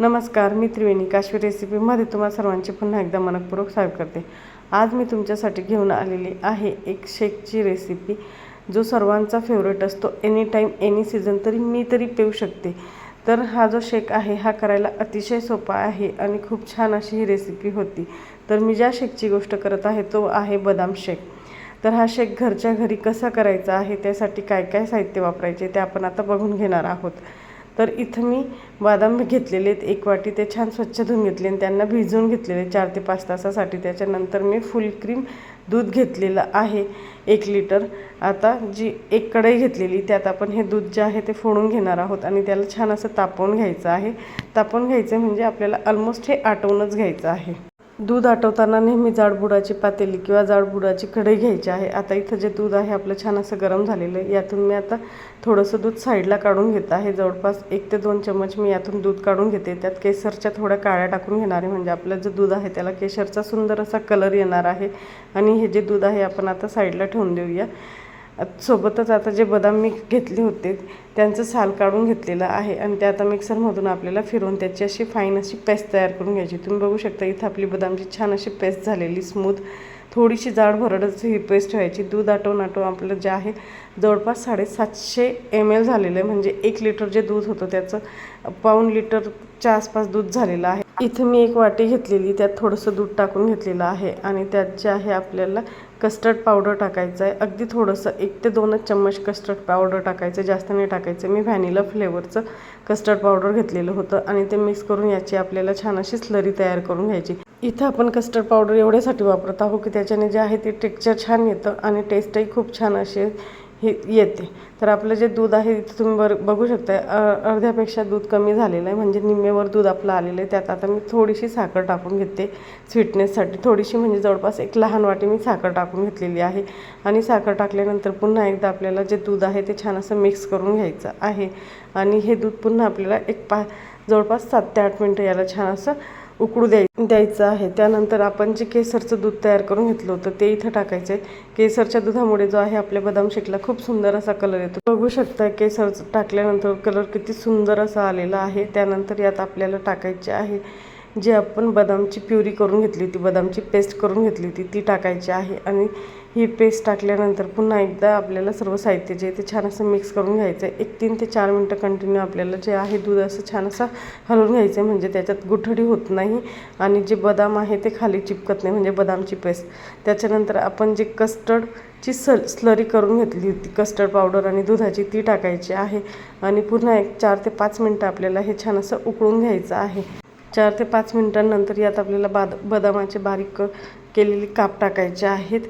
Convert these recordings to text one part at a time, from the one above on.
नमस्कार मी त्रिवेणी काश्मीर रेसिपीमध्ये तुम्हाला सर्वांचे पुन्हा एकदा मनपूर्वक स्वागत करते. आज मी तुमच्यासाठी घेऊन आलेली आहे एक शेकची रेसिपी जो सर्वांचा फेवरेट असतो. एनी टाईम एनी सीझन तरी मी तरी पिऊ शकते. तर हा जो शेक आहे हा करायला अतिशय सोपा आहे आणि खूप छान अशी ही रेसिपी होती. तर मी ज्या शेकची गोष्ट करत आहे तो आहे बदाम शेक. तर हा शेक घरच्या घरी कसा करायचा आहे त्यासाठी काय काय साहित्य वापरायचे ते आपण आता बघून घेणार आहोत. तर इथं मी बदाम घेतलेले आहेत. एक वाटी ते छान स्वच्छ धुवून घेतले आणि त्यांना भिजवून घेतलेले चार ते पाच तासासाठी. त्याच्यानंतर मी फुल क्रीम दूध घेतलेलं आहे. एक लिटर. आता जी एक कढई घेतलेली त्यात आपण हे दूध जे आहे ते फोडून घेणार आहोत आणि त्याला छान असं तापवून घ्यायचं आहे. तापवून घ्यायचं म्हणजे आपल्याला ऑलमोस्ट हे आटवूनच घ्यायचं आहे. दूध आटवताना नेहमी जाडबुडाची पातेली किंवा जाडबुडाची कढई घ्यायची आहे. आता इथं जे दूध आहे आपलं छान असं गरम झालेलं आहे. यातून मी आता थोडंसं दूध साईडला काढून घेत आहे. जवळपास एक ते दोन चम्मच मी यातून दूध काढून घेते. त्यात केसरच्या थोड्या काळ्या टाकून घेणार आहे. म्हणजे आपलं जे दूध आहे त्याला केशरचा सुंदर असा कलर येणार आहे. आणि हे जे दूध आहे आपण आता साईडला ठेवून देऊया. सोबतच आता जे बदाम मी घेतले होते त्यांचं साल काढून घेतलेलं आहे आणि ते आता मिक्सरमधून आपल्याला फिरवून त्याची अशी फाईन अशी पेस्ट तयार करून घ्यायची. तुम्ही बघू शकता इथं आपली बदामची छान अशी पेस्ट झालेली स्मूथ थोडीशी जाड भरडच ही पेस्ट व्हायची. दूध आटवून आटवून आपलं जे आहे जवळपास साडेसातशे एम एल झालेलं आहे. म्हणजे एक लिटर जे दूध होतं त्याचं पाऊण लिटरच्या आसपास दूध झालेलं आहे. इथं मी एक वाटी घेतलेली त्यात थोडंसं दूध टाकून घेतलेलं आहे आणि त्यात जे आहे आपल्याला कस्टर्ड पावडर टाकायचं आहे. अगदी थोडंसं एक ते दोनच चम्मच कस्टर्ड पावडर टाकायचं जास्त नाही टाकायचं. मी व्हॅनिला फ्लेवरचं कस्टर्ड पावडर घेतलेलं होतं आणि ते मिक्स करून याची आपल्याला छान अशी स्लरी तयार करून घ्यायची. इथं आपण कस्टर्ड पावडर एवढ्यासाठी वापरत आहोत की त्याच्याने जे आहे ते टेक्स्चर छान येतं आणि टेस्टही खूप छान असे हे येते. तर आपलं जे दूध आहे ते तुम्ही बर बघू शकता अर्ध्यापेक्षा दूध कमी झालेलं आहे. म्हणजे निम्मेवर दूध आपलं आलेलं आहे. त्यात आता मी थोडीशी साखर टाकून घेते स्वीटनेससाठी. थोडीशी म्हणजे जवळपास एक लहान वाटी मी साखर टाकून घेतलेली आहे. आणि साखर टाकल्यानंतर पुन्हा एकदा आपल्याला जे दूध आहे ते छान असं मिक्स करून घ्यायचं आहे. आणि हे दूध पुन्हा आपल्याला एक पा जवळपास सात ते आठ मिनटं याला छान असं उकळू द्यायचं द्यायचं आहे. त्यानंतर आपण जे केसरचं दूध तयार करून घेतलं होतं ते इथं टाकायचं आहे केसरच्या दुधामुळे जो आहे आपल्या बदाम शेकला खूप सुंदर असा कलर येतो. बघू शकता केसर टाकल्यानंतर कलर किती सुंदर असा आलेला आहे. त्यानंतर यात आपल्याला टाकायचे आहे जे आपण बदामची प्युरी करून घेतली होती बदामची पेस्ट करून घेतली होती ती टाकायची आहे आणि ही पेस्ट टाकल्यानंतर पुन्हा एकदा आपल्याला सर्व साहित्य जे ते छान असं मिक्स करून घ्यायचं आहे. एक तीन ते चार मिनटं कंटिन्यू आपल्याला जे आहे दूध असं छान असं हलवून घ्यायचं आहे म्हणजे त्याच्यात गुठडी होत नाही आणि जे बदाम आहे ते खाली चिपकत नाही म्हणजे बदामची पेस्ट. त्याच्यानंतर आपण जे कस्टर्डची सल स्लरी करून घेतली होती कस्टर्ड पावडर आणि दुधाची ती टाकायची आहे आणि पुन्हा एक चार ते पाच मिनटं आपल्याला हे छान असं उकळून घ्यायचं आहे. चार ते पाच मिनटांनंतर यात आपल्याला बाद बदामाचे बारीक केलेली काप टाकायचे आहेत.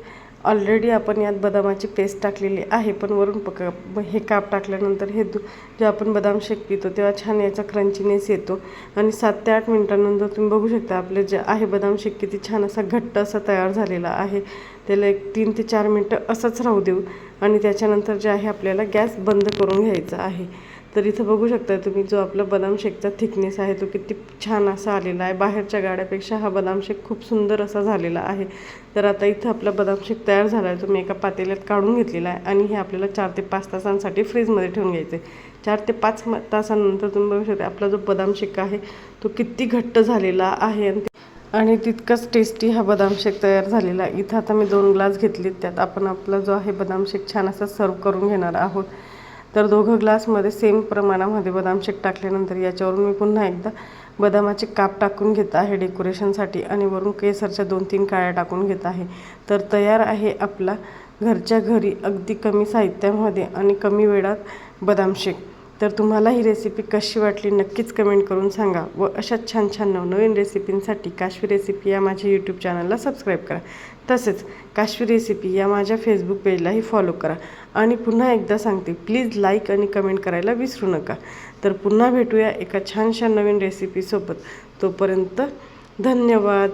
ऑलरेडी आपण यात बदामाची पेस्ट टाकलेली आहे पण वरून पक हे काप टाकल्यानंतर हे दू जे आपण बदाम शेक पितो तेव्हा छान याचा क्रंचीनेस येतो. आणि सात ते आठ मिनटानंतर तुम्ही बघू शकता आपले जे आहे बदाम शेक किती छान असा घट्ट असा तयार झालेला आहे. त्याला एक तीन ते चार मिनटं असंच राहू देऊ. आणि त्याच्यानंतर जे आहे आपल्याला गॅस बंद करून घ्यायचा आहे. तर इथं बघू शकता तुम्ही जो आपला बदाम शेकचा थिकनेस आहे तो किती छान असा आलेला आहे. बाहेरच्या गाड्यापेक्षा हा बदाम शेक खूप सुंदर असा झालेला आहे. तर आता इथं आपला बदाम शेक तयार झाला आहे तो मी एका पातेल्यात काढून घेतलेला आहे आणि हे आपल्याला चार ते पाच तासांसाठी फ्रीजमध्ये ठेवून घ्यायचं आहे चार ते पाच तासानंतर तासांनंतर तुम्ही बघू शकता आपला जो बदाम शेक आहे तो किती घट्ट झालेला आहे आणि आणि तितकाच टेस्टी हा बदाम शेक तयार झालेला आहे. इथं आता मी दोन ग्लास घेतले त्यात आपण आपला जो आहे बदाम शेक छान असा सर्व करून घेणार आहोत. तर दोघं ग्लासमध्ये सेम प्रमाणामध्ये बदाम शेक टाकल्यानंतर याच्यावरून मी पुन्हा एकदा बदामाचे काप टाकून घेत आहे डेकोरेशनसाठी आणि वरून केसरच्या दोन तीन काळ्या टाकून घेत आहे. तर तयार आहे आपला घरच्या घरी अगदी कमी साहित्यामध्ये आणि कमी वेळात बदाम शेक. तर तुम्हाला ही रेसिपी कशी वाटली नक्कीच कमेंट करून सांगा व अशाच छान छान नवनवीन रेसिपींसाठी काश्वी रेसिपी या माझ्या यूट्यूब चॅनलला सबस्क्राईब करा. तसेच काश्वी रेसिपी या माझ्या फेसबुक पेजलाही फॉलो करा. आणि पुन्हा एकदा सांगते प्लीज लाईक आणि कमेंट करायला विसरू नका. तर पुन्हा भेटूया एका छानशा नवीन रेसिपीसोबत तोपर्यंत धन्यवाद.